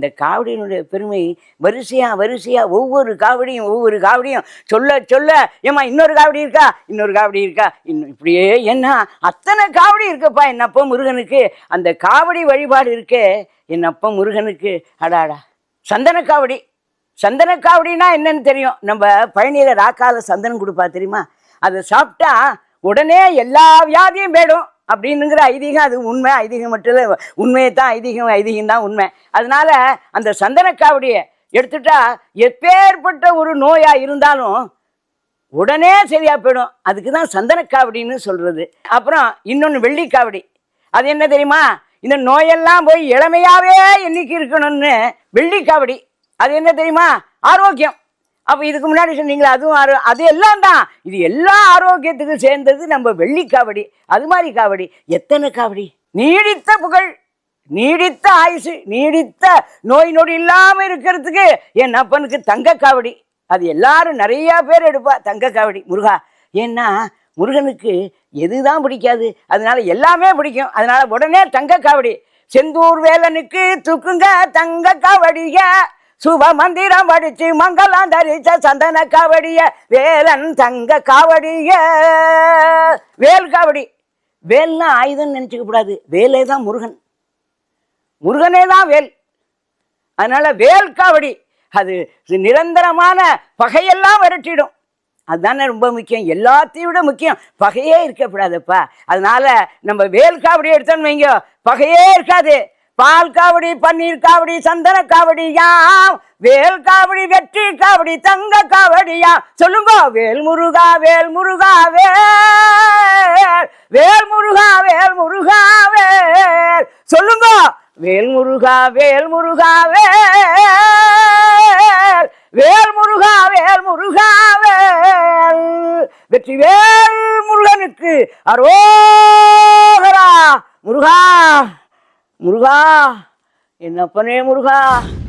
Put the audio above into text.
இந்த காவடியினுடைய பெருமை வரிசையா வரிசையா ஒவ்வொரு காவடியும் ஒவ்வொரு காவடியும். சொல்ல சொல்ல ஏம்மா இன்னொரு காவடி இருக்கா? இன்னொரு காவடி இருக்கா? இன்னும் இப்படியே என்ன? அத்தனை காவடி இருக்குப்பா என்னப்போ முருகனுக்கு? அந்த காவடி வழிபாடு இருக்கே என்னப்போ முருகனுக்கு? அடாடா. சந்தன காவடி. சந்தன காவடினா என்னன்னு தெரியும்? நம்ம பழனியில ராக்கால சந்தனம் கொடுப்பா தெரியுமா? அதை சாப்பிட்டா உடனே எல்லா வியாதியும் போயிடும். அப்படின்னுங்கிற ஐதீகம் அது உண்மை. ஐதீகம் மட்டும் இல்லை உண்மையை தான் ஐதீகம் ஐதீகம் தான் உண்மை. அதனால அந்த சந்தனக்காவுடைய எடுத்துட்டா எப்பேற்பட்ட ஒரு நோயா இருந்தாலும் உடனே சரியா போயிடும். அதுக்கு தான் சந்தனக்காவடின்னு சொல்றது. அப்புறம் இன்னொன்று வெள்ளி காவடி அது என்ன தெரியுமா? இந்த நோயெல்லாம் போய் இளமையாவே என்னைக்கு இருக்கணும்னு வெள்ளி காவடி அது என்ன தெரியுமா? ஆரோக்கியம். அப்போ இதுக்கு முன்னாடி சொன்னீங்களா அதுவும் ஆரோ அது எல்லாம் தான். இது எல்லா ஆரோக்கியத்துக்கும் சேர்ந்தது நம்ம வெள்ளி காவடி. அது மாதிரி காவடி. எத்தனை காவடி? நீடித்த புகழ் நீடித்த ஆயுசு நீடித்த நோய் நொடி இல்லாமல் இருக்கிறதுக்கு என் அப்பனுக்கு தங்க காவடி. அது எல்லாரும் நிறைய பேர் எடுப்பா தங்க காவடி. முருகா ஏன்னா முருகனுக்கு எதுதான் பிடிக்காது. அதனால எல்லாமே பிடிக்கும். அதனால உடனே தங்க காவடி. செந்தூர் வேலனுக்கு தூக்குங்க தங்க காவடியா. சுப மந்திரம் படிச்சு மங்களம் தரிச்ச சந்தன காவடிய வேலன் தங்க காவடிய. வேல் காவடி. வேல்னா ஆயுதம் நினைச்சுக்க கூடாது. வேலே தான் முருகன். முருகனே தான் வேல். அதனால வேல் காவடி அது நிரந்தரமான பகையெல்லாம் விரட்டிடும். அதுதானே ரொம்ப முக்கியம். எல்லாத்தையும் விட முக்கியம். பகையே இருக்கக்கூடாதுப்பா அதனால நம்ம வேல் காவடி எடுத்தோன்னு வைங்க. பகையே இருக்காது. பால் காவடி பன்னீர் காவடி சந்தன காவடியாம் வேல் காவடி வெற்றி காவடி தங்க காவடியா? சொல்லுங்க வேல் முருகா வேல் முருகா வேல். வேல் முருகா வேல் முருகா வேல். சொல்லுங்க வேல் முருகா வேல் முருகா வேல். வேல் முருகா வேல் முருகா வேல். வெற்றி வேல் முருகனுக்கு அரோகரா. முருகா. முருகா என்ன பண்ணே முருகா?